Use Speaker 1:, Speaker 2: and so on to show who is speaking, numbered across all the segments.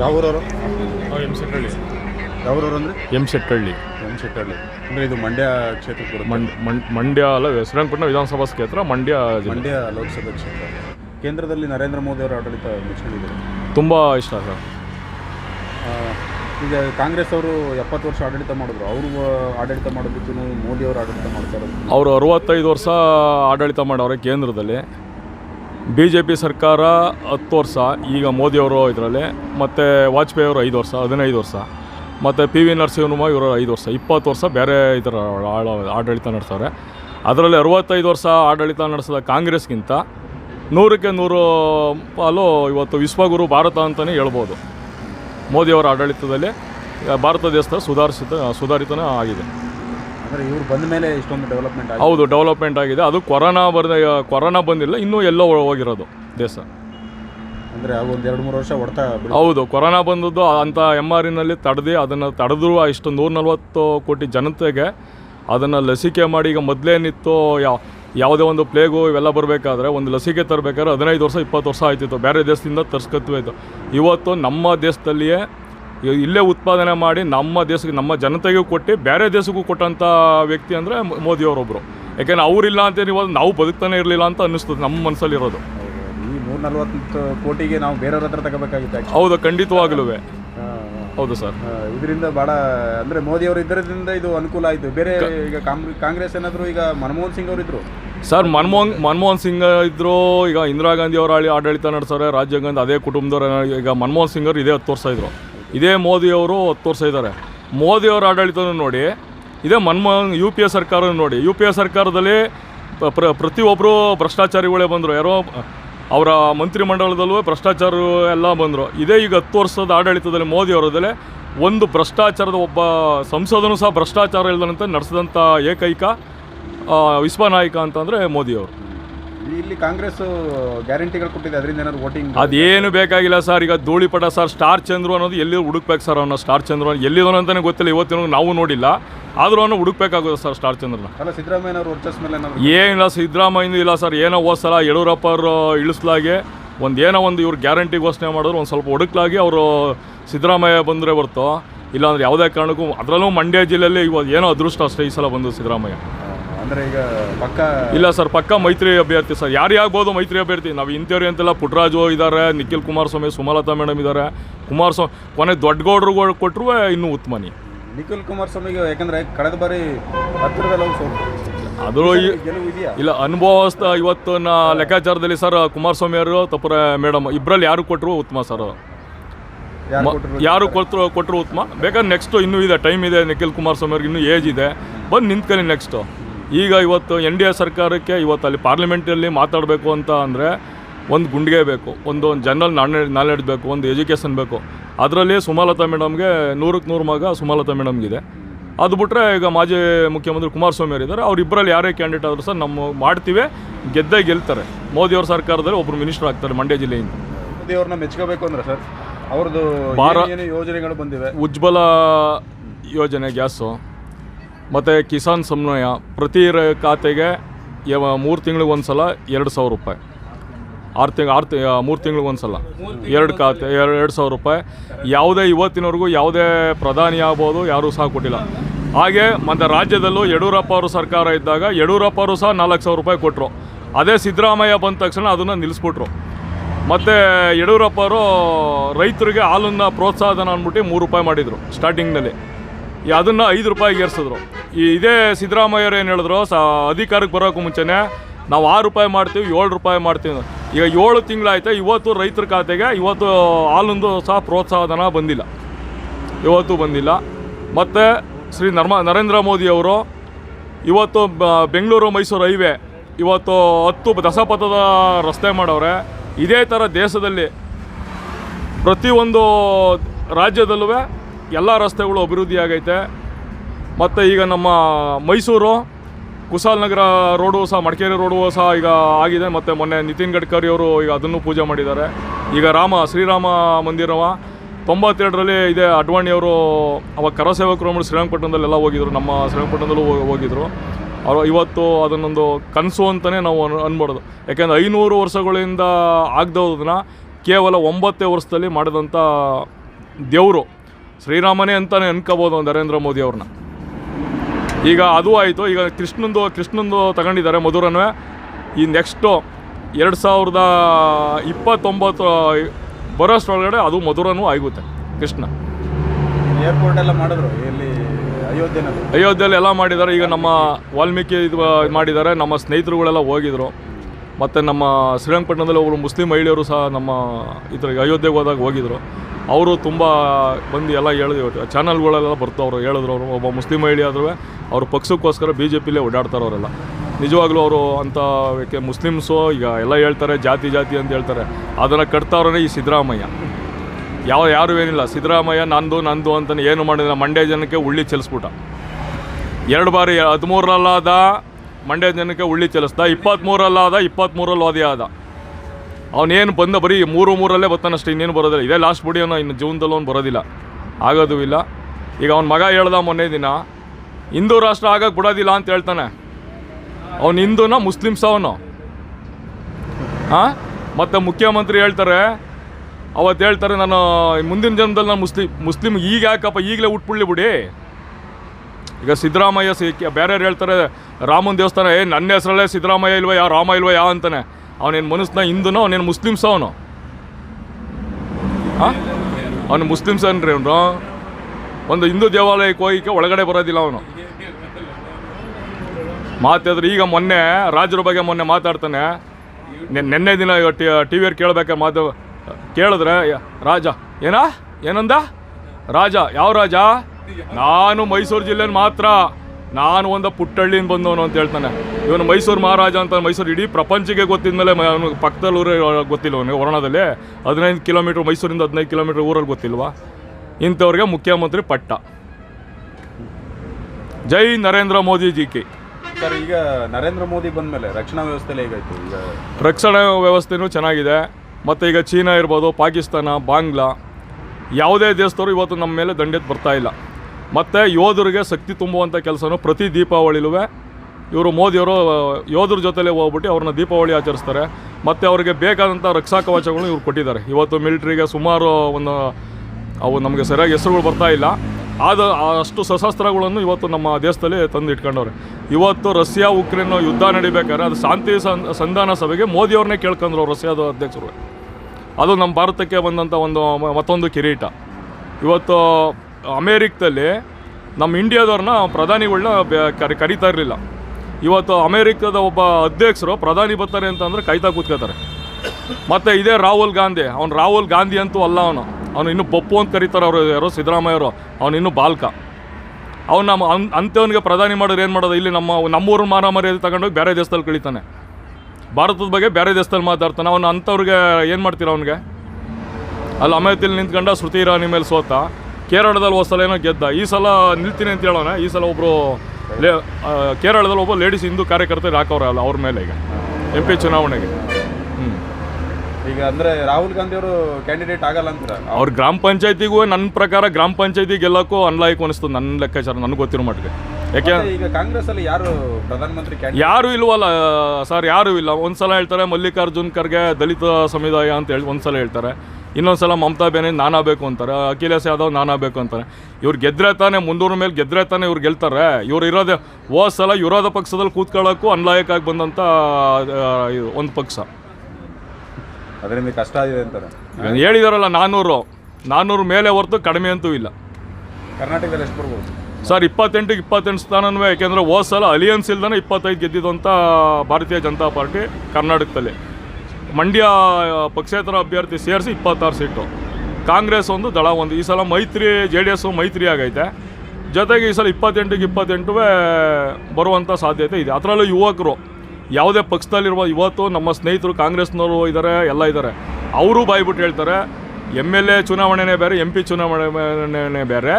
Speaker 1: ಯಾವ ಊರವರು
Speaker 2: ಎಂ ಶೆಟ್ಟಳ್ಳಿ.
Speaker 1: ಯಾವೂರವರು ಅಂದರೆ?
Speaker 2: ಎಂ ಶೆಟ್ಟಳ್ಳಿ.
Speaker 1: ಎಂ ಶೆಟ್ಟಳ್ಳಿ. ಅಂದರೆ ಇದು ಮಂಡ್ಯ ಕ್ಷೇತ್ರಕ್ಕೆ ಬರುತ್ತೆ?
Speaker 2: ಮಂಡ್ ಮಂಡ್ ಮಂಡ್ಯ ಅಲ್ಲ ಶ್ರೀರಂಗಪಟ್ಟಣ ವಿಧಾನಸಭಾ ಕ್ಷೇತ್ರ ಮಂಡ್ಯ ಜಿಲ್ಲೆ.
Speaker 1: ಮಂಡ್ಯ ಲೋಕಸಭಾ ಕ್ಷೇತ್ರ. ಕೇಂದ್ರದಲ್ಲಿ ನರೇಂದ್ರ ಮೋದಿ ಅವರ ಆಡಳಿತ ಮೆಚ್ಕೊಂಡಿದ್ದಾರೆ
Speaker 2: ತುಂಬ ಇಷ್ಟ ಸರ್.
Speaker 1: ಆ, ಈಗ ಕಾಂಗ್ರೆಸ್ ಅವರು ಎಪ್ಪತ್ತು ವರ್ಷ ಆಡಳಿತ ಮಾಡಿದ್ರು. ಅವರು ಆಡಳಿತ ಮಾಡೋದಕ್ಕೂ ಮೋದಿ ಅವರು ಆಡಳಿತ ಮಾಡ್ತಾರೆ.
Speaker 2: ಅವರು ಅರವತ್ತೈದು ವರ್ಷ ಆಡಳಿತ ಮಾಡವ್ರೆ ಕೇಂದ್ರದಲ್ಲಿ. ಬಿ ಜೆ ಪಿ ಸರ್ಕಾರ ಹತ್ತು ವರ್ಷ, ಈಗ ಮೋದಿಯವರು ಇದರಲ್ಲಿ, ಮತ್ತು ವಾಜಪೇಯಿ ಅವರು ಐದು ವರ್ಷ, ಹದಿನೈದು ವರ್ಷ, ಮತ್ತು ಪಿ ವಿ ನರಸಿಂಹಮ್ಮ ಇವರು ಐದು ವರ್ಷ, ಇಪ್ಪತ್ತು ವರ್ಷ ಬೇರೆ ಇದರ ಆಡಳಿತ ನಡೆಸ್ತಾರೆ. ಅದರಲ್ಲಿ ಅರವತ್ತೈದು ವರ್ಷ ಆಡಳಿತ ನಡೆಸಿದ ಕಾಂಗ್ರೆಸ್ಗಿಂತ ನೂರಕ್ಕೆ ನೂರು ಪಾಲು ಇವತ್ತು ವಿಶ್ವಗುರು ಭಾರತ ಅಂತಲೇ ಹೇಳ್ಬೋದು. ಮೋದಿಯವರ ಆಡಳಿತದಲ್ಲಿ, ಭಾರತ ದೇಶದ ಸುಧಾರಿಸಿದ, ಸುಧಾರಿತನೇ ಆಗಿದೆ.
Speaker 1: ಇವ್ರು ಬಂದ ಮೇಲೆ ಇಷ್ಟೊಂದು ಡೆವಲಪ್ಮೆಂಟ್
Speaker 2: ಹೌದು ಡೆವಲಪ್ಮೆಂಟ್ ಆಗಿದೆ. ಅದು ಕೊರೋನಾ ಬರದ ಕೊರೋನಾ ಬಂದಿಲ್ಲ ಇನ್ನೂ ಎಲ್ಲೋ ಹೋಗಿರೋದು ದೇಶ.
Speaker 1: ಅಂದರೆ ಒಂದು ಎರಡು ಮೂರು ವರ್ಷ ಹೊಡ್ತಾ
Speaker 2: ಹೌದು ಕೊರೋನಾ ಬಂದದ್ದು ಅಂಥ ಎಂ ಆರ್ ಇನಲ್ಲಿ ತಡೆದು ಅದನ್ನು ತಡೆದ್ರು ಇಷ್ಟು ನೂರ ನಲ್ವತ್ತು ಕೋಟಿ ಜನತೆಗೆ ಅದನ್ನು ಲಸಿಕೆ ಮಾಡಿ ಈಗ ಮೊದಲೇನಿತ್ತು ಯಾವ ಯಾವುದೇ ಒಂದು ಪ್ಲೇಗು ಇವೆಲ್ಲ ಬರಬೇಕಾದ್ರೆ ಒಂದು ಲಸಿಕೆ ತರಬೇಕಾದ್ರೆ ಹದಿನೈದು ವರ್ಷ ಇಪ್ಪತ್ತು ವರ್ಷ ಆಯ್ತಿತ್ತು. ಬೇರೆ ದೇಶದಿಂದ ತರಿಸ್ಕೊತ್ವಾಯ್ತು ಇವತ್ತು ನಮ್ಮ ದೇಶದಲ್ಲಿಯೇ ಇಲ್ಲೇ ಉತ್ಪಾದನೆ ಮಾಡಿ ನಮ್ಮ ದೇಶಕ್ಕೆ ನಮ್ಮ ಜನತೆಗೂ ಕೊಟ್ಟು ಬೇರೆ ದೇಶಕ್ಕೂ ಕೊಟ್ಟಂಥ ವ್ಯಕ್ತಿ ಅಂದರೆ ಮೋದಿಯವರೊಬ್ಬರು ಯಾಕೆಂದ್ರೆ ಅವರಿಲ್ಲ ಅಂತ ಇವಾಗ ನಾವು ಬದುಕ್ತಾನೆ ಇರಲಿಲ್ಲ ಅಂತ ಅನ್ನಿಸ್ತದೆ ನಮ್ಮ ಮನಸ್ಸಲ್ಲಿರೋದು
Speaker 1: ಈ ನೂರ ನಲ್ವತ್ತು ಕೋಟಿಗೆ ನಾವು ಬೇರೆಯವ್ರ ಹತ್ರ ತಗೋಬೇಕಾಗಿತ್ತು
Speaker 2: ಹೌದು ಖಂಡಿತವಾಗ್ಲೂ. ಹೌದು ಸರ್.
Speaker 1: ಇದರಿಂದ ಭಾಳ ಅಂದರೆ ಮೋದಿಯವರು ಇದರಿಂದ ಇದು ಅನುಕೂಲ ಆಯಿತು. ಬೇರೆ ಈಗ ಕಾಂಗ್- ಕಾಂಗ್ರೆಸ್ ಏನಾದರೂ ಈಗ ಮನಮೋಹನ್ ಸಿಂಗ್ ಅವರು ಇದ್ರು?
Speaker 2: ಸರ್ ಮನಮೋಹನ್ ಮನಮೋಹನ್ ಸಿಂಗ್ ಇದ್ರು ಈಗ ಇಂದಿರಾ ಗಾಂಧಿ ಅವರ ಆಡಳಿತ ನಡೆಸೋರೆ ರಾಜೀವ್ ಗಾಂಧಿ ಅದೇ ಕುಟುಂಬದವ್ರು ಈಗ ಮನಮೋಹನ್ ಸಿಂಗ್ ಅವರು ಇದೇ ಹತ್ತು ವರ್ಷ ಇದ್ರು. ಇದೇ ಮೋದಿಯವರು ತೋರಿಸ್ತಾ ಇದ್ದಾರೆ. ಮೋದಿಯವರ ಆಡಳಿತನೂ ನೋಡಿ, ಇದೇ ಮನ್ಮೋಹನ್ ಯು ಪಿ ಎ ಸರ್ಕಾರ ನೋಡಿ. ಯು ಪಿ ಎ ಸರ್ಕಾರದಲ್ಲಿ ಪ್ರ- ಪ್ರ ಪ್ರತಿಯೊಬ್ಬರು ಭ್ರಷ್ಟಾಚಾರಿಗಳೇ ಬಂದರು. ಯಾರೋ ಅವರ ಮಂತ್ರಿಮಂಡಲದಲ್ಲೂ ಭ್ರಷ್ಟಾಚಾರ ಎಲ್ಲ ಬಂದರು. ಇದೇ ಈಗ ಹತ್ತು ವರ್ಷದ ಆಡಳಿತದಲ್ಲಿ ಮೋದಿ ಅವರದಲ್ಲೇ ಒಂದು ಭ್ರಷ್ಟಾಚಾರದ ಒಬ್ಬ ಸಂಸದನು ಸಹ ಭ್ರಷ್ಟಾಚಾರ ಇಲ್ಲದಂತೆ ನಡೆಸಿದಂಥ ಏಕೈಕ ವಿಶ್ವನಾಯಕ ವಿಶ್ವ ನಾಯಕ ಅಂತಂದರೆ ಮೋದಿಯವರು
Speaker 1: ಇಲ್ಲಿ ಕಾಂಗ್ರೆಸ್ ಗ್ಯಾರಂಟಿಗಳು ಕೊಟ್ಟಿದೆ ಅದರಿಂದ ಏನಾದ್ರು ವೋಟಿಂಗ್
Speaker 2: ಅದೇನು ಬೇಕಾಗಿಲ್ಲ ಸರ್ ಈಗ ಧೂಳಿಪಟ ಸರ್ ಸ್ಟಾರ್ ಚಂದ್ರು ಅನ್ನೋದು ಎಲ್ಲಿ ಹುಡುಕ್ಬೇಕು ಸರ್ ಅವನ ಸ್ಟಾರ್ ಚಂದ್ರು ಎಲ್ಲಿದನು ಅಂತಲೇ ಗೊತ್ತಿಲ್ಲ ಇವತ್ತಿನ ನಾವು ನೋಡಿಲ್ಲ. ಆದರೂ ಅವನು ಹುಡುಕ್ಬೇಕಾಗುತ್ತೆ ಸರ್ ಸ್ಟಾರ್ ಚಂದ್ರನ.
Speaker 1: ಅಲ್ಲ ಸಿದ್ದರಾಮಯ್ಯ ಅವರು ವರ್ಚಸ್ ಮೇಲೆ
Speaker 2: ಏನಿಲ್ಲ ಸಿದ್ದರಾಮಯ್ಯ ಇಲ್ಲ ಸರ್ ಏನೋ ಹೋದ ಸಲ ಯಡಿಯೂರಪ್ಪ ಅವರು ಇಳಿಸ್ಲಾಗೆ ಒಂದು ಏನೋ ಒಂದು ಇವ್ರು ಗ್ಯಾರಂಟಿ ಘೋಷಣೆ ಮಾಡಿದ್ರು ಒಂದು ಸ್ವಲ್ಪ ಹುಡುಕ್ಲಾಗಿ ಅವರು ಸಿದ್ದರಾಮಯ್ಯ ಬಂದರೆ ಬರ್ತೋ ಇಲ್ಲಾಂದ್ರೆ ಯಾವುದೇ ಕಾರಣಕ್ಕೂ ಅದರಲ್ಲೂ ಮಂಡ್ಯ ಜಿಲ್ಲೆಯಲ್ಲಿ ಇವಾಗ ಏನೋ ಅದೃಷ್ಟ ಅಷ್ಟೇ ಈ ಸಲ ಬಂದು ಸಿದ್ದರಾಮಯ್ಯ.
Speaker 1: ಅಂದ್ರೆ ಈಗ ಪಕ್ಕ
Speaker 2: ಇಲ್ಲ ಸರ್ ಪಕ್ಕ ಮೈತ್ರಿ ಅಭ್ಯರ್ಥಿ ಸರ್. ಯಾರು ಆಗ್ಬೋದು ಮೈತ್ರಿ ಅಭ್ಯರ್ಥಿ? ನಾವು ಇಂಥವ್ರು ಅಂತೆಲ್ಲ ಪುಟ್ರಾಜು ಇದ್ದಾರೆ ನಿಖಿಲ್ ಕುಮಾರಸ್ವಾಮಿ ಸುಮಲತಾ ಮೇಡಮ್ ಇದ್ದಾರೆ ಕುಮಾರಸ್ವಾಮಿ ಕೊನೆ ದೊಡ್ಡಗೌಡರು ಕೊಟ್ಟರು ಇನ್ನೂ ಉತ್ತಮನಿ
Speaker 1: ನಿಖಿಲ್ ಕುಮಾರಸ್ವಾಮಿಗೆ ಯಾಕಂದ್ರೆ ಕಳೆದ ಬಾರಿ ಹತ್ತಿರದಲ್ಲಿ
Speaker 2: ಅದು ಇಲ್ಲ ಅನುಭವಸ್ಥ ಇವತ್ತಿನ ಲೆಕ್ಕಾಚಾರದಲ್ಲಿ ಸರ್ ಕುಮಾರಸ್ವಾಮಿ ಅವರು ತಪ್ಪರೆ ಮೇಡಮ್ ಇಬ್ಬರಲ್ಲಿ ಯಾರು ಕೊಟ್ಟರು ಉತ್ತಮ ಸರ್?
Speaker 1: ಯಾರು
Speaker 2: ಮ-
Speaker 1: ಕೊಟ್ಟರು
Speaker 2: ಯಾರು ಕೊಟ್ಟರು ಕೊಟ್ಟರು ಉತ್ತಮ ಬೇಕಾದ್ರೆ ನೆಕ್ಸ್ಟು ಇನ್ನೂ ಇದೆ ಟೈಮ್ ಇದೆ ನಿಖಿಲ್ ಕುಮಾರಸ್ವಾಮಿ ಅವ್ರಿಗೆ ಇನ್ನೂ ಏಜ್ ಇದೆ. ಬಂದು ನಿಂತ್ಕೊಳ್ಳಿ ನೆಕ್ಸ್ಟು ಈಗ ಇವತ್ತು ಎನ್ ಡಿ ಎ ಸರ್ಕಾರಕ್ಕೆ ಇವತ್ತು ಅಲ್ಲಿ ಪಾರ್ಲಿಮೆಂಟಲ್ಲಿ ಮಾತಾಡಬೇಕು ಅಂತ ಅಂದರೆ ಒಂದು ಗುಂಡಿಗೆ ಬೇಕು ಒಂದು ಜನರಲ್ ನಾಲೆಡ್ ನಾಲೆಡ್ಜ್ ಬೇಕು ಒಂದು ಎಜುಕೇಷನ್ ಬೇಕು. ಅದರಲ್ಲಿ ಸುಮಲತಾ ಮೇಡಮ್ಗೆ ನೂರಕ್ಕೆ ನೂರು ಮಗ ಸುಮಲತಾ ಮೇಡಮ್ಗಿದೆ. ಅದು ಬಿಟ್ಟರೆ ಈಗ ಮಾಜಿ ಮುಖ್ಯಮಂತ್ರಿ ಕುಮಾರಸ್ವಾಮಿ ಅವರಿದ್ದಾರೆ. ಅವರಿಬ್ಬರಲ್ಲಿ ಯಾರೇ ಕ್ಯಾಂಡಿಡೇಟ್ ಆದರೂ ಸರ್ ನಮ್ಮ ಮಾಡ್ತೀವಿ ಗೆದ್ದೇ ಗೆಲ್ತಾರೆ. ಮೋದಿಯವ್ರ ಸರ್ಕಾರದಲ್ಲಿ ಒಬ್ಬರು ಮಿನಿಸ್ಟರ್ ಆಗ್ತಾರೆ ಮಂಡ್ಯ ಜಿಲ್ಲೆಯಿಂದ.
Speaker 1: ಮೋದಿಯವ್ರನ್ನ ಮೆಚ್ಕೋಬೇಕು ಅಂದ್ರೆ ಸರ್ ಅವ್ರದ್ದು
Speaker 2: ಭಾರ-
Speaker 1: ಯೋಜನೆಗಳು ಬಂದಿವೆ?
Speaker 2: ಉಜ್ವಲ ಯೋಜನೆ ಗ್ಯಾಸು. ಮತ್ತು ಕಿಸಾನ್ ಸಮನ್ವಯ. ಪ್ರತಿ ಖಾತೆಗೆ ಮೂರು ತಿಂಗಳಿಗೆ ಒಂದು ಸಲ ಎರಡು ಸಾವಿರ ರೂಪಾಯಿ. ಆರು ತಿಂಗ್, ಆರು ತಿ, ಮೂರು ತಿಂಗಳಿಗೆ ಒಂದು ಸಲ ಎರಡು ಖಾತೆ, ಎರಡು ಎರಡು ಸಾವಿರ ರೂಪಾಯಿ. ಯಾವುದೇ ಇವತ್ತಿನವರೆಗೂ ಯಾವುದೇ ಪ್ರಧಾನಿ ಆಗ್ಬೋದು, ಯಾರೂ ಸಹ ಕೊಟ್ಟಿಲ್ಲ. ಹಾಗೆ ಮತ್ತು ರಾಜ್ಯದಲ್ಲೂ ಯಡಿಯೂರಪ್ಪ ಅವರು ಸರ್ಕಾರ ಇದ್ದಾಗ ಯಡಿಯೂರಪ್ಪ ಅವರು ಸಹ ನಾಲ್ಕು ಸಾವಿರ ರೂಪಾಯಿ ಕೊಟ್ಟರು ಅದೇ ಸಿದ್ದರಾಮಯ್ಯ ಬಂದ ತಕ್ಷಣ ಅದನ್ನು ನಿಲ್ಲಿಸ್ಬಿಟ್ರು ಮತ್ತು ಯಡಿಯೂರಪ್ಪ ಅವರು ರೈತರಿಗೆ ಹಾಲನ್ನು ಪ್ರೋತ್ಸಾಹಧನ ಅಂದ್ಬಿಟ್ಟು ಮೂರು ರೂಪಾಯಿ ಮಾಡಿದರು ಸ್ಟಾರ್ಟಿಂಗ್ನಲ್ಲಿ ಅದನ್ನು ಐದು ರೂಪಾಯಿಗೆ ಏರ್ಸಿದ್ರು. ಈ ಇದೇ ಸಿದ್ದರಾಮಯ್ಯವ್ರು ಏನು ಹೇಳಿದ್ರು, ಸ ಅಧಿಕಾರಕ್ಕೆ ಬರೋಕ್ಕೂ ಮುಂಚೆನೇ ನಾವು ಆರು ರೂಪಾಯಿ ಮಾಡ್ತೀವಿ, ಏಳು ರೂಪಾಯಿ ಮಾಡ್ತೀವಿ. ಈಗ ಏಳು ತಿಂಗಳಾಯ್ತು, ಇವತ್ತು ರೈತರ ಖಾತೆಗೆ ಇವತ್ತು ಹಾಲೊಂದು ಸಹ ಪ್ರೋತ್ಸಾಹಧನ ಬಂದಿಲ್ಲ. ಇವತ್ತು ಬಂದಿಲ್ಲ. ಮತ್ತು ಶ್ರೀ ನರ್ಮ, ನರೇಂದ್ರ ಮೋದಿಯವರು ಇವತ್ತು ಬೆಂಗಳೂರು ಮೈಸೂರು ಹೈವೇ ಇವತ್ತು ಹತ್ತು ದಶಪಥದ ರಸ್ತೆ ಮಾಡವ್ರೆ. ಇದೇ ಥರ ದೇಶದಲ್ಲಿ ಪ್ರತಿಯೊಂದು ರಾಜ್ಯದಲ್ಲೂ ಎಲ್ಲ ರಸ್ತೆಗಳು ಅಭಿವೃದ್ಧಿ ಆಗೈತೆ. ಮತ್ತು ಈಗ ನಮ್ಮ ಮೈಸೂರು ಕುಶಾಲನಗರ ರೋಡು ಸಹ, ಮಡಿಕೇರಿ ರೋಡು ಸಹ ಈಗ ಆಗಿದೆ. ಮತ್ತು ಮೊನ್ನೆ ನಿತಿನ್ ಗಡ್ಕರಿ ಅವರು ಈಗ ಅದನ್ನು ಪೂಜೆ ಮಾಡಿದ್ದಾರೆ. ಈಗ ರಾಮ, ಶ್ರೀರಾಮ ಮಂದಿರವ, ತೊಂಬತ್ತೆರಡರಲ್ಲಿ ಇದೆ ಅಡ್ವಾಣಿಯವರು ಅವಾಗ ಕರಸೇವಕರು ಮಾಡಿ ಶ್ರೀರಂಗಪಟ್ಟಣದಲ್ಲೆಲ್ಲ ಹೋಗಿದ್ರು. ನಮ್ಮ ಶ್ರೀರಂಗಪಟ್ಟಣದಲ್ಲೂ ಹೋಗಿ- ಹೋಗಿದ್ರು. ಅವರು ಇವತ್ತು ಅದನ್ನೊಂದು ಕನಸು ಅಂತಲೇ ನಾವು ಅನ್, ಅನ್ಬಾರ್ದು. ಯಾಕೆಂದರೆ ಐನೂರು ವರ್ಷಗಳಿಂದ ಆಗದೋದನ್ನ ಕೇವಲ ಒಂಬತ್ತೇ ವರ್ಷದಲ್ಲಿ ಮಾಡಿದಂಥ ದೇವರು. ಶ್ರೀರಾಮನೇ ಅಂತಲೇ ಅನ್ಕೋಬೋದು ನರೇಂದ್ರ ಮೋದಿ ಅವ್ರನ್ನ. ಈಗ ಅದು ಆಯಿತು ಈಗ ಕೃಷ್ಣಂದು ಕೃಷ್ಣಂದು ತಗೊಂಡಿದ್ದಾರೆ ಮಧುರನ್ವೇ. ಈ ನೆಕ್ಸ್ಟು ಎರಡು ಸಾವಿರದ ಇಪ್ಪತ್ತೊಂಬತ್ತು ಬರೋಷ್ಟೊಳಗಡೆ ಅದು ಮಧುರನೂ ಆಗುತ್ತೆ ಕೃಷ್ಣ.
Speaker 1: ಏರ್ಪೋರ್ಟ್ ಎಲ್ಲ ಮಾಡಿದ್ರು ಇಲ್ಲಿ
Speaker 2: ಅಯೋಧ್ಯೆಯಲ್ಲಿ ಎಲ್ಲ ಮಾಡಿದ್ದಾರೆ ಈಗ ನಮ್ಮ ವಾಲ್ಮೀಕಿ ಇದು ಮಾಡಿದ್ದಾರೆ ನಮ್ಮ ಸ್ನೇಹಿತರುಗಳೆಲ್ಲ ಹೋಗಿದ್ರು. ಮತ್ತು ನಮ್ಮ ಶ್ರೀರಂಗಪಟ್ಟಣದಲ್ಲಿ ಒಬ್ಬರು ಮುಸ್ಲಿಂ ಮಹಿಳೆಯರು ಸಹ ನಮ್ಮ ಇದ್ರ ಅಯೋಧ್ಯೆಗೆ ಹೋದಾಗ ಹೋಗಿದ್ರು. ಅವರು ತುಂಬ ಬಂದು ಎಲ್ಲ ಹೇಳಿದ್ರು ಚಾನಲ್ಗಳೆಲ್ಲ ಅವರು, ಹೇಳಿದ್ರು ಅವರು. ಒಬ್ಬ ಮುಸ್ಲಿಂ ಮಹಿಳೆ ಆದರೂ ಅವ್ರ ಪಕ್ಷಕ್ಕೋಸ್ಕರ ಬಿ ಜೆ ಪಿಲೇ ಓಡಾಡ್ತಾರೆ ಅವರೆಲ್ಲ ನಿಜವಾಗ್ಲೂ ಅವರು ಅಂಥ ಯಾಕೆ ಮುಸ್ಲಿಮ್ಸು ಈಗ ಎಲ್ಲ ಹೇಳ್ತಾರೆ, ಜಾತಿ ಜಾತಿ ಅಂತ ಹೇಳ್ತಾರೆ. ಅದನ್ನು ಕಟ್ತಾವ್ರೇ ಈ ಸಿದ್ದರಾಮಯ್ಯ. ಯಾವ, ಯಾರು ಏನಿಲ್ಲ. ಸಿದ್ದರಾಮಯ್ಯ, ನಂದು ನಂದು ಅಂತಲೇ ಏನು ಮಾಡಿಲ್ಲ ಮಂಡ್ಯ ಜನಕ್ಕೆ ಉಳ್ಳಿ ಚೆಲ್ಸ್ಬಿಟ್ಟ. ಎರಡು ಬಾರಿ ಹದಿಮೂರರಲ್ಲಾದ ಮಂಡ್ಯ ಜನಕ್ಕೆ ಉಳ್ಳಿ ಚೆಲ್ಲಿಸ್ದ ಇಪ್ಪತ್ತ್ಮೂರಲ್ಲಾದ ಇಪ್ಪತ್ತ್ಮೂರಲ್ಲಿ ವಾದಿ ಆದ. ಅವನೇನು ಬಂದ ಬರೀ ಮೂರು ಮೂರಲ್ಲೇ ಬರ್ತಾನಷ್ಟೇ ಇನ್ನೇನು ಬರೋದಿಲ್ಲ. ಇದೇ ಲಾಸ್ಟ್ ಬಿಡಿ ಅವನು ಇನ್ನು ಜೀವನದಲ್ಲಿ ಅವ್ನು ಬರೋದಿಲ್ಲ. ಆಗೋದು ಇಲ್ಲ. ಈಗ ಅವ್ನ ಮಗ ಹೇಳ್ದ ಮೊನ್ನೆ ದಿನ, ಹಿಂದೂ ರಾಷ್ಟ್ರ ಆಗಕ್ಕೆ ಬಿಡೋದಿಲ್ಲ ಅಂತ ಹೇಳ್ತಾನೆ. ಅವನು ಹಿಂದೂನ ಮುಸ್ಲಿಮ್ಸ್ ಅವನು. ಹಾಂ ಮತ್ತು ಮುಖ್ಯಮಂತ್ರಿ ಹೇಳ್ತಾರೆ ಅವತ್ತು ಹೇಳ್ತಾರೆ, ನಾನು ಮುಂದಿನ ಜನ್ಮದಲ್ಲಿ ನಾನು ಮುಸ್ಲಿಂ, ಮುಸ್ಲಿಮ್ ಈಗ ಯಾಕಪ್ಪ ಈಗಲೇ ಉಟ್ಬಿಡ್ಲಿ ಬಿಡಿ. ಈಗ ಸಿದ್ದರಾಮಯ್ಯ ಸಿ ಬೇರೆಯವ್ರು ಹೇಳ್ತಾರೆ, ರಾಮನ ದೇವಸ್ಥಾನ, ಏ, ನನ್ನ ಹೆಸರಲ್ಲೇ ಸಿದ್ದರಾಮಯ್ಯ ಇಲ್ವ ಯಾವ ರಾಮ ಇಲ್ವ ಯಾವ ಅಂತಾನೆ. ಅವನೇನು ಮನಸ್ಸನ್ನ ಹಿಂದೂನೋ, ಅವನೇನು ಮುಸ್ಲಿಮ್ಸ ಅವನು? ಹಾಂ ಅವನು ಮುಸ್ಲಿಮ್ಸ್ ಅನ್ರಿ ಅವನು? ಒಂದು ಹಿಂದೂ ದೇವಾಲಯಕ್ಕೆ ಹೋಗಿಕ್ಕೆ ಒಳಗಡೆ ಬರೋದಿಲ್ಲ ಅವನು. ಮಾತಾದ್ರೆ ಈಗ ಮೊನ್ನೆ ರಾಜರ ಬಗ್ಗೆ ಮೊನ್ನೆ ಮಾತಾಡ್ತಾನೆ. ನೆನ್- ನೆನ್ನೆ ದಿನ ಟಿ ಟಿ ವಿಯರ್ ಕೇಳ್ಬೇಕಾದ್ರೆ ಮಾತು? ಕೇಳಿದ್ರೆ, ರಾಜ, ಏನಾ? ಏನಂದ? ರಾಜ, ಯಾವ ರಾಜ? ನಾನು ಮೈಸೂರು ಜಿಲ್ಲೆನ ಮಾತ್ರ ನಾನು ಒಂದು ಪುಟ್ಟಳ್ಳಿಯಿಂದ ಬಂದವನು ಅಂತ ಹೇಳ್ತಾನೆ. ಇವನು ಮೈಸೂರು ಮಹಾರಾಜ ಅಂತ ಮೈಸೂರು ಇಡೀ ಪ್ರಪಂಚಕ್ಕೆ ಗೊತ್ತಿದ್ಮೇಲೆ ಮೇಲೆ ಅವನು ಪಕ್ಕದಲ್ಲಿ ಊರು ಗೊತ್ತಿಲ್ಲ ಅವನಿಗೆ ವರ್ಣದಲ್ಲಿ ಹದಿನೈದು ಕಿಲೋಮೀಟ್ರ್ ಮೈಸೂರಿಂದ ಹದಿನೈದು ಕಿಲೋಮೀಟ್ರ್ ಊರಲ್ಲಿ ಗೊತ್ತಿಲ್ವಾ? ಇಂಥವ್ರಿಗೆ ಮುಖ್ಯಮಂತ್ರಿ ಪಟ್ಟ. ಜೈ ನರೇಂದ್ರ ಮೋದಿ ಜಿ ಕೆ.
Speaker 1: ಸರ್ ಈಗ ನರೇಂದ್ರ ಮೋದಿ ಬಂದ್ಮೇಲೆ ರಕ್ಷಣಾ ವ್ಯವಸ್ಥೆಯಲ್ಲಿ ಹೇಗಾಯ್ತು? ಈಗ
Speaker 2: ರಕ್ಷಣಾ ವ್ಯವಸ್ಥೆನೂ ಚೆನ್ನಾಗಿದೆ. ಮತ್ತು ಈಗ ಚೀನಾ ಇರ್ಬೋದು ಪಾಕಿಸ್ತಾನ ಬಾಂಗ್ಲಾ ಯಾವುದೇ ದೇಶದವರು ಇವತ್ತು ನಮ್ಮ ಮೇಲೆ ದಂಡೆತ್ ಬರ್ತಾ ಇಲ್ಲ. ಮತ್ತು ಯೋಧರಿಗೆ ಶಕ್ತಿ ತುಂಬುವಂಥ ಕೆಲಸನೂ ಪ್ರತಿ ದೀಪಾವಳಿಲೂ ಇವರು ಮೋದಿಯವರು, ಯೋಧರ ಜೊತೆಲೇ ಹೋಗ್ಬಿಟ್ಟು ಅವ್ರನ್ನ ದೀಪಾವಳಿ ಆಚರಿಸ್ತಾರೆ. ಮತ್ತು ಅವರಿಗೆ ಬೇಕಾದಂಥ ರಕ್ಷಾ ಕವಚಗಳನ್ನು ಇವ್ರು ಕೊಟ್ಟಿದ್ದಾರೆ. ಇವತ್ತು ಮಿಲಿಟ್ರಿಗೆ ಸುಮಾರು ಒಂದು, ಅವು ನಮಗೆ ಸರಿಯಾಗಿ ಹೆಸರುಗಳು ಬರ್ತಾ ಇಲ್ಲ. ಆದ, ಅಷ್ಟು ಸಶಸ್ತ್ರಗಳನ್ನು ಇವತ್ತು ನಮ್ಮ ದೇಶದಲ್ಲಿ ತಂದು ಇಟ್ಕೊಂಡವ್ರೆ ಇವತ್ತು ರಷ್ಯಾ ಉಕ್ರೇನ್ ಯುದ್ಧ ನಡಿಬೇಕಾದ್ರೆ ಅದು ಶಾಂತಿ ಸಂಧಾನ ಸಭೆಗೆ ಮೋದಿಯವ್ರನ್ನೇ ಕೇಳ್ಕೊಂಡ್ರು ರಷ್ಯಾದ ಅಧ್ಯಕ್ಷರು. ಅದು ನಮ್ಮ ಭಾರತಕ್ಕೆ ಬಂದಂಥ ಒಂದು ಮತ್ತೊಂದು ಕಿರೀಟ. ಇವತ್ತು ಅಮೇರಿಕದಲ್ಲಿ ನಮ್ಮ ಇಂಡಿಯಾದವ್ರನ್ನ ಪ್ರಧಾನಿಗಳನ್ನ ಕರಿತಾ ಇರಲಿಲ್ಲ. ಇವತ್ತು ಅಮೇರಿಕದ ಒಬ್ಬ ಅಧ್ಯಕ್ಷರು ಪ್ರಧಾನಿ ಬರ್ತಾರೆ ಅಂತಂದರೆ ಕೈತಾ ಕೂತ್ಕೋತಾರೆ ಮತ್ತು ಇದೇ ರಾಹುಲ್ ಗಾಂಧಿ, ಅವ್ನು ರಾಹುಲ್ ಗಾಂಧಿ ಅಂತೂ ಅಲ್ಲ ಅವನು. ಅವನು ಇನ್ನೂ ಬಪ್ಪು ಅಂತ ಕರೀತಾರೆ ಅವರು ಯಾರೋ ಸಿದ್ದರಾಮಯ್ಯವರು ಅವನು ಇನ್ನೂ ಬಾಲ್ಕ. ಅವ್ನು ನಮ್ಮ ಅನ್, ಅಂಥವನಿಗೆ ಪ್ರಧಾನಿ ಮಾಡೋರು ಏನು ಮಾಡೋದು? ಇಲ್ಲಿ ನಮ್ಮ ನಮ್ಮೂರು ಮಾನ ಮರ್ಯಾದೆ ತಗೊಂಡೋಗಿ ಬೇರೆ ದೇಶದಲ್ಲಿ ಕಳೀತಾನೆ. ಭಾರತದ ಬಗ್ಗೆ ಬೇರೆ ದೇಶದಲ್ಲಿ ಮಾತಾಡ್ತಾನೆ. ಅವನು ಅಂಥವ್ರಿಗೆ ಏನು ಮಾಡ್ತೀರ ಅವನಿಗೆ? ಅಲ್ಲಿ ಅಮೇತಿಲಿ ನಿಂತ್ಕೊಂಡ ಶ್ರುತಿ ಇರಾನಿ ಮೇಲೆ ಸೋತ. ಕೇರಳದಲ್ಲಿ ಹೋದ ಸಲ ಏನೋ ಗೆದ್ದ. ಈ ಸಲ ನಿಲ್ತೀನಿ ಅಂತ ಹೇಳೋಣ. ಈ ಸಲ ಒಬ್ಬರು ಲೇ ಕೇರಳದಲ್ಲಿ ಒಬ್ಬ ಲೇಡೀಸ್ ಹಿಂದೂ ಕಾರ್ಯಕರ್ತರು ಹಾಕವ್ರೆ ಅಲ್ಲ ಅವ್ರ ಮೇಲೆ ಈಗ. ಎಂ ಪಿ ಚುನಾವಣೆಗೆ. ಹ್ಞೂ
Speaker 1: ಈಗ ಅಂದ್ರೆ ರಾಹುಲ್ ಗಾಂಧಿ ಅವರು ಕ್ಯಾಂಡಿಡೇಟ್ ಆಗಲ್ಲ ಅಂತ
Speaker 2: ಅವ್ರ ಗ್ರಾಮ ಪಂಚಾಯತಿಗೂ ನನ್ನ ಪ್ರಕಾರ ಗ್ರಾಮ ಪಂಚಾಯತಿ ಗೆಲ್ಲಕ್ಕೂ ಅನ್ಲಾಯಕ್ ಅನಿಸ್ತದೆ ನನ್ನ ಲೆಕ್ಕಾಚಾರ ನನಗೆ ಗೊತ್ತಿರೋ ಮಟ್ಟಿಗೆ. ಯಾಕೆ
Speaker 1: ಈಗ ಕಾಂಗ್ರೆಸ್ ಅಲ್ಲಿ ಯಾರು ಪ್ರಧಾನಮಂತ್ರಿ
Speaker 2: ಯಾರೂ ಇಲ್ವಲ್ಲ ಸರ್ ಯಾರು ಇಲ್ಲ. ಒಂದ್ಸಲ ಹೇಳ್ತಾರೆ ಮಲ್ಲಿಕಾರ್ಜುನ್ ಖರ್ಗೆ ದಲಿತ ಸಮುದಾಯ ಅಂತ ಹೇಳಿ ಒಂದ್ಸಲ ಹೇಳ್ತಾರೆ. ಇನ್ನೊಂದ್ಸಲ ಮಮತಾ ಬೇನೆ ನಾನಾಗಬೇಕು ಅಂತಾರೆ ಅಖಿಲೇಶ್ ಯಾದವ್ ನಾನಾಗಬೇಕು ಅಂತಾರೆ. ಇವ್ರು ಗೆದ್ರೆ ತಾನೇ ಮುಂದೂರ ಮೇಲೆ ಗೆದ್ರೆ ತಾನೇ ಇವ್ರು ಗೆಲ್ತಾರೆ. ಇವ್ರು ಇರೋದೇ ಹೋದ ಸಲ ವಿರೋಧ ಪಕ್ಷದಲ್ಲಿ ಕೂತ್ಕೊಳ್ಳೋಕ್ಕೂ ಅನ್ಲಾಯಕಾಗಿ ಬಂದಂಥ ಒಂದು ಪಕ್ಷ.
Speaker 1: ಅದರಿಂದ ಕಷ್ಟ ಆಗಿದೆ ಅಂತಾರೆ.
Speaker 2: ಹೇಳಿದಾರಲ್ಲ ನಾನ್ನೂರು ನಾನ್ನೂರು ಮೇಲೆ ಹೊರತು ಕಡಿಮೆ ಅಂತೂ ಇಲ್ಲ.
Speaker 1: ಕರ್ನಾಟಕದಲ್ಲಿ ಎಷ್ಟು ಬರ್ಬೋದು?
Speaker 2: ಸರ್ ಇಪ್ಪತ್ತೆಂಟಿಗೆ ಇಪ್ಪತ್ತೆಂಟು ಸ್ಥಾನವೇ ಯಾಕೆಂದರೆ ಹೋದ ಸಲ ಅಲಿಯನ್ಸ್ ಇಲ್ದೇ ಇಪ್ಪತ್ತೈದು ಗೆದ್ದಿದ್ದಂಥ ಭಾರತೀಯ ಜನತಾ ಪಾರ್ಟಿ ಕರ್ನಾಟಕದಲ್ಲಿ. ಮಂಡ್ಯ ಪಕ್ಷೇತರ ಅಭ್ಯರ್ಥಿ ಸೇರಿಸಿ ಇಪ್ಪತ್ತಾರು ಸೀಟು. ಕಾಂಗ್ರೆಸ್ ಒಂದು ದಳ ಒಂದು. ಈ ಸಲ ಮೈತ್ರಿ, ಜೆ ಡಿ ಎಸ್ಸು ಮೈತ್ರಿ ಆಗೈತೆ. ಜೊತೆಗೆ ಈ ಸಲ ಇಪ್ಪತ್ತೆಂಟಿಗೆ ಇಪ್ಪತ್ತೆಂಟು ಬರುವಂಥ ಸಾಧ್ಯತೆ ಇದೆ. ಅದರಲ್ಲೂ ಯುವಕರು, ಯಾವುದೇ ಪಕ್ಷದಲ್ಲಿರುವ ಇವತ್ತು ನಮ್ಮ ಸ್ನೇಹಿತರು ಕಾಂಗ್ರೆಸ್ನವರು ಇದ್ದಾರೆ ಎಲ್ಲ ಇದ್ದಾರೆ ಅವರು ಬಾಯ್ಬಿಟ್ಟು ಹೇಳ್ತಾರೆ, ಎಂ ಎಲ್ ಎ ಚುನಾವಣೆನೇ ಬೇರೆ, ಎಂ ಪಿ ಚುನಾವಣೆನೇ ಬೇರೆ.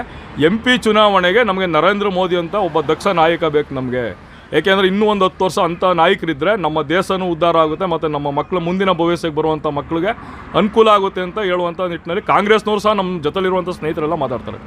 Speaker 2: ಎಂ ಪಿ ಚುನಾವಣೆಗೆ ನಮಗೆ ನರೇಂದ್ರ ಮೋದಿ ಅಂತ ಒಬ್ಬ ದಕ್ಷ ನಾಯಕ ಬೇಕು ನಮಗೆ. ಏಕೆಂದರೆ ಇನ್ನೂ ಒಂದು ಹತ್ತು ವರ್ಷ ಅಂಥ ನಾಯಕರಿದ್ದರೆ ನಮ್ಮ ದೇಶನೂ ಉದ್ಧಾರ ಆಗುತ್ತೆ ಮತ್ತು ನಮ್ಮ ಮಕ್ಕಳು ಮುಂದಿನ ಭವಿಷ್ಯಕ್ಕೆ ಬರುವಂಥ ಮಕ್ಕಳಿಗೆ ಅನುಕೂಲ ಆಗುತ್ತೆ ಅಂತ ಹೇಳುವಂಥ ನಿಟ್ಟಿನಲ್ಲಿ ಕಾಂಗ್ರೆಸ್ನವರು ಸಹ ನಮ್ಮ ಜೊತೆಲಿರುವಂಥ ಸ್ನೇಹಿತರೆಲ್ಲ ಮಾತಾಡ್ತಾರೆ.